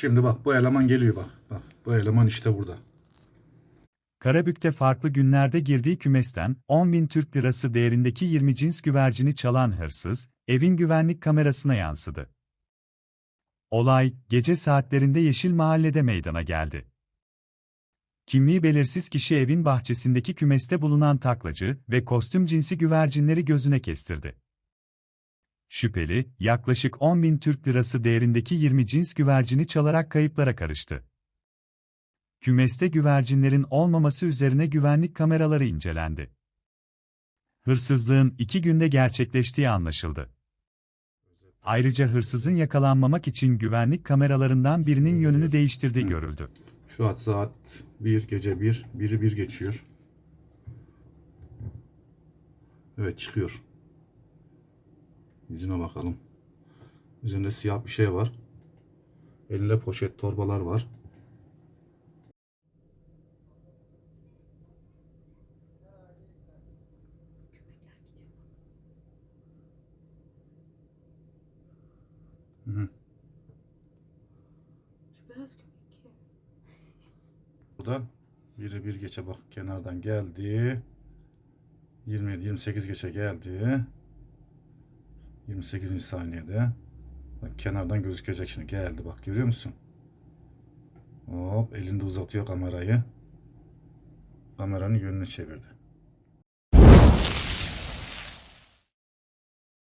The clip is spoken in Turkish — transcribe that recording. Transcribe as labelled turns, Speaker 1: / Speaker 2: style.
Speaker 1: Şimdi bak bu eleman geliyor bak. Bak bu eleman işte burada.
Speaker 2: Karabük'te farklı günlerde girdiği kümesten 10 bin Türk lirası değerindeki 20 cins güvercini çalan hırsız, evin güvenlik kamerasına yansıdı. Olay, gece saatlerinde Yeşil Mahalle'de meydana geldi. Kimliği belirsiz kişi evin bahçesindeki kümeste bulunan taklacı ve kostüm cinsi güvercinleri gözüne kestirdi. Şüpheli, yaklaşık 10 bin Türk lirası değerindeki 20 cins güvercini çalarak kayıplara karıştı. Kümeste güvercinlerin olmaması üzerine güvenlik kameraları incelendi. Hırsızlığın iki günde gerçekleştiği anlaşıldı. Ayrıca hırsızın yakalanmamak için güvenlik kameralarından birinin yönünü değiştirdiği görüldü.
Speaker 1: Şu an saat 1 gece 1. Biri 1 geçiyor. Evet çıkıyor. Yüzüne bakalım. Üzerinde siyah bir şey var. Elinde poşet torbalar var. Hı hı. Burada biri bir geçe bak kenardan geldi. 27 28 geçe geldi. 28. saniyede. Bak kenardan gözükecek şimdi geldi bak görüyor musun? Hop elinde uzatıyor kamerayı. Kameranın yönünü çevirdi.